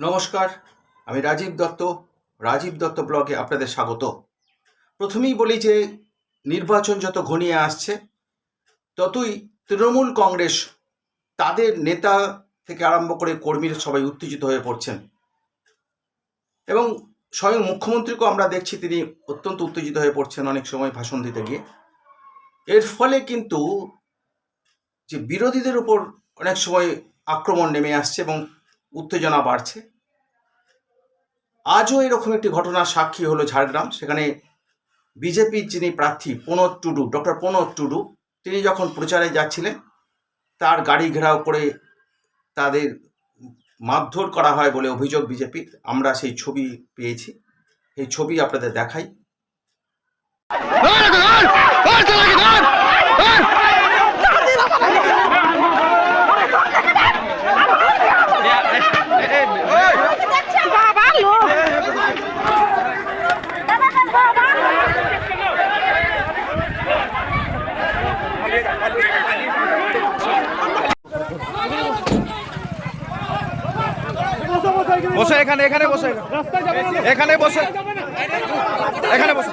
নমস্কার, আমি রাজীব দত্ত রাজীব দত্ত ব্লগে আপনাদের স্বাগত। প্রথমেই বলি যে, নির্বাচন যত ঘনিয়ে আসছে, ততই তৃণমূল কংগ্রেস তাদের নেতা থেকে আরম্ভ করে কর্মীরা সবাই উত্তেজিত হয়ে পড়ছেন। এবং স্বয়ং মুখ্যমন্ত্রীকেও আমরা দেখছি তিনি অত্যন্ত উত্তেজিত হয়ে পড়ছেন অনেক সময় ভাষণ দিতে গিয়ে। এর ফলে কিন্তু যে বিরোধীদের উপর অনেক সময় আক্রমণ নেমে আসছে এবং উত্তেজনা বাড়ছে আজও এরকম একটি ঘটনার সাক্ষী হলো ঝাড়গ্রাম সেখানে বিজেপির যিনি প্রার্থী প্রণব টুডু ডক্টর প্রণব টুডু তিনি যখন প্রচারে যাচ্ছিলেন তার গাড়ি ঘেরাও করে তাদের মারধর করা হয় বলে অভিযোগ বিজেপির আমরা সেই ছবি পেয়েছি এই ছবি আপনাদের দেখাই বসে এখানে এখানে বসে এখানে বসে এখানে বসে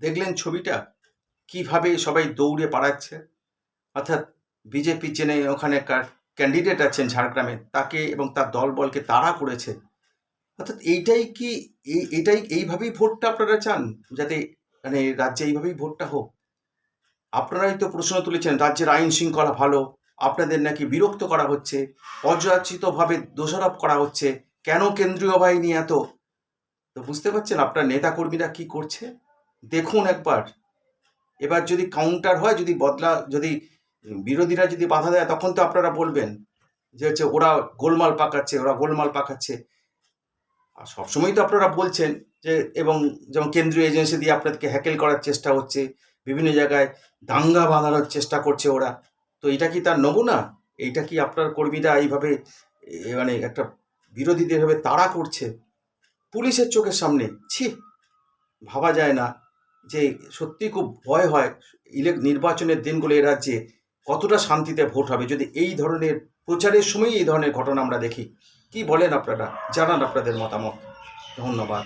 দেখলেন ছবিটা? কীভাবে সবাই দৌড়ে পাড়াচ্ছে অর্থাৎ বিজেপি জেনে ওখানেকার ক্যান্ডিডেট আছেন ঝাড়গ্রামে, তাকে এবং তার দলবলকে তাড়া করেছে। অর্থাৎ এইটাই কি এই এটাই এইভাবেই ভোটটা আপনারা চান? যাতে মানে রাজ্যে এইভাবেই ভোটটা হোক? আপনারাই তো প্রশ্ন তুলেছেন, রাজ্যের আইন শৃঙ্খলা ভালো আপনাদের নাকি বিরক্ত করা হচ্ছে? অযাচিতভাবে দোষারোপ করা হচ্ছে? কেন কেন্দ্রীয় বাহিনী এত? তো বুঝতে পারছেন আপনার নেতাকর্মীরা কি করছে? দেখুন একবার। এবার যদি কাউন্টার হয়, যদি বদলা, যদি বিরোধীরা যদি বাধা দেয়, তখন তো আপনারা বলবেন যে হচ্ছে ওরা গোলমাল পাকাচ্ছে, ওরা গোলমাল পাকাচ্ছে। আর সবসময় তো আপনারা বলছেন যে, এবং যেমন কেন্দ্রীয় এজেন্সি দিয়ে আপনাদেরকে হ্যাকেল করার চেষ্টা হচ্ছে, বিভিন্ন জায়গায় দাঙ্গা বাঁধানোর চেষ্টা করছে ওরা। তো এটা কি তার নমুনা? এইটা কি আপনার কর্মীরা এইভাবে মানে একটা বিরোধীদের ভাবে তাড়া করছে? পুলিশের চোখের সামনে। ছি, ভাবা যায় না যে সত্যি খুব ভয় হয় ইলেক, নির্বাচনের দিনগুলো এ রাজ্যে কতটা শান্তিতে ভোট হবে। যদি এই ধরনের প্রচারের সময় এই ধরনের ঘটনা আমরা দেখি। কি বলেন আপনারা? জানান আপনাদের মতামত। ধন্যবাদ।